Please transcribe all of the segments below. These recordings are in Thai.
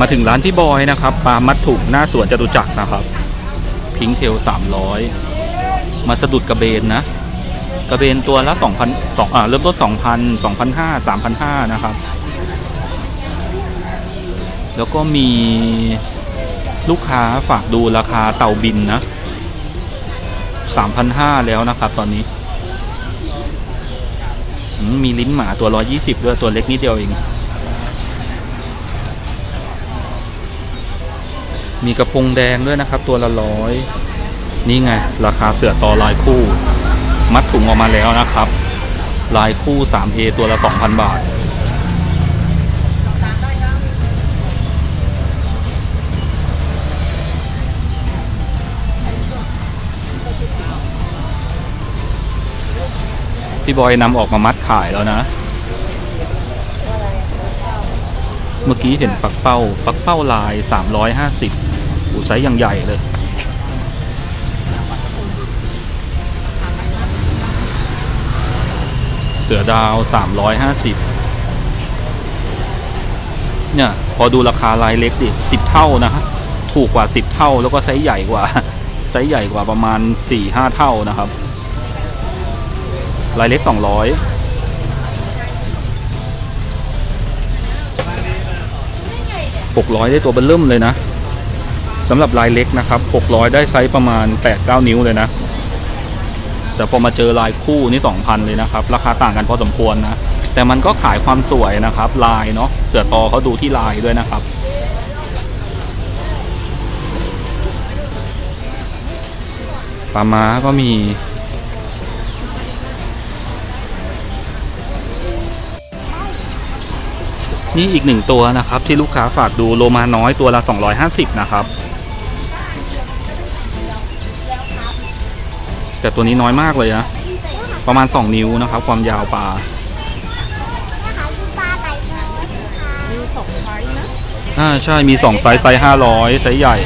มาถึงร้านพี่บอยนะครับปลามัดถุกหน้าสวนจตุจักรนะครับ พิงเทล300มาสะดุดกระเบนนะ กระเบนตัวละ2,000 2อ่าเริ่มต้น2,000 2,500 3,500นะครับ แล้วก็มีลูกค้าฝากดูราคาเต่าบินนะ3,500แล้วนะครับ ตอนนี้มมีลิ้นหมาตัว120ด้วยตัวเล็กนิดเดียวเอง มีกระพงแดงด้วยนะครับ ตัวละร้อยนี่ไง ราคาเสือต่อลายคู่ มัดถุงออกมาแล้วนะครับ ลายคู่ 3A ตัวละ 2,000 บาท พี่บอยนำออกมามัดขายแล้วนะ เมื่อกี้เห็นปักเป้า ปักเป้าลาย 350อู ไซส์ยังใหญ่เลยเสือดาว 350 เนี่ย พอดูราคาลายเล็กดิ 10 เท่านะฮะ ถูกกว่า 10 เท่าแล้วก็ไซส์ใหญ่กว่า ไซส์ใหญ่กว่าประมาณ 4-5 เท่านะครับ ลายเล็ก 200 600 ได้ตัวเบลเริ่มเลยนะ สำหรับลายเล็กนะครับ 600 ได้ไซส์ประมาณ 8-9 นิ้วเลยนะ แต่พอมาเจอลายคู่นี่ 2,000 เลยนะครับ ราคาต่างกันพอสมควรนะ แต่มันก็ขายความสวยนะครับ ลายเนาะ เสือตอเขาดูที่ลายด้วยนะครับ ปลาม้าก็มีนี่อีกหนึ่งตัวนะครับที่ลูกค้าฝากดูโลมาน้อยตัวละ 250 นะครับ แต่ตัวนี้น้อยมากเลยนะประมาณ 2 นิ้วนะครับ ความยาวปลานะคะคือปลาไหลน้อยนะคะมีสองไซส์นะอ่าใช่มี2ไซส์ไซส์500ไซส์ใหญ่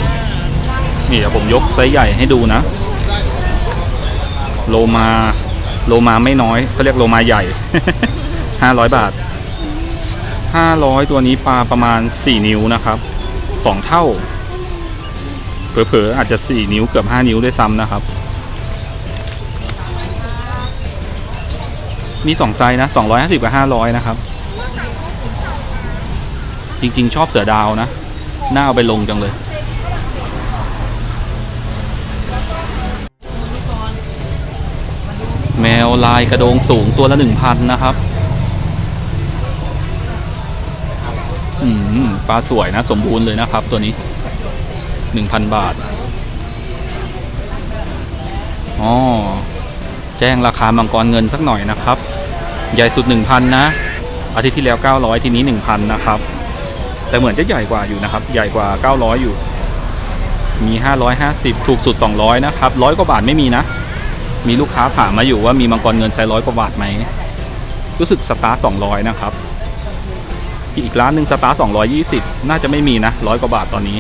นี่เดี๋ยวผมยกไซส์ใหญ่ให้ดูนะ โลมาโลมาไม่น้อยเขาเรียกโลมาใหญ่ 500 บาท 500 ตัวนี้ปลาประมาณ 4 นิ้วนะครับ 2 เท่า เผลอๆอาจจะ 4 นิ้วเกือบ 5 นิ้วด้วยซ้ำนะครับ มี2ไซส์นะ 250 กับ 500 นะครับ จริง ๆ ชอบเสือดาวนะ น่าเอาไปลงจังเลย แมวลายกระโดงสูงตัวละ 1,000 นะครับอืมปลาสวยนะ สมบูรณ์เลยนะครับ ตัวนี้ 1,000 บาทอ๋อ แจ้งราคามังกรเงินสักหน่อยนะครับ ใหญ่สุด 1,000 นะ อาทิตย์ที่แล้ว 900 ทีนี้ 1,000 นะครับ แต่เหมือนจะใหญ่กว่าอยู่นะครับ ใหญ่กว่า 900 อยู่ มี 550 ถูกสุด 200 นะครับร้อยกว่าบาทไม่มีนะ มีลูกค้าถามมาอยู่ว่ามีมังกรเงินไซส์ร้อยกว่าบาทไหม รู้สึกสตาร์ท200 นะครับ อีกร้านหนึ่งสตาร์ท220 น่าจะไม่มีนะร้อยกว่าบาทตอนนี้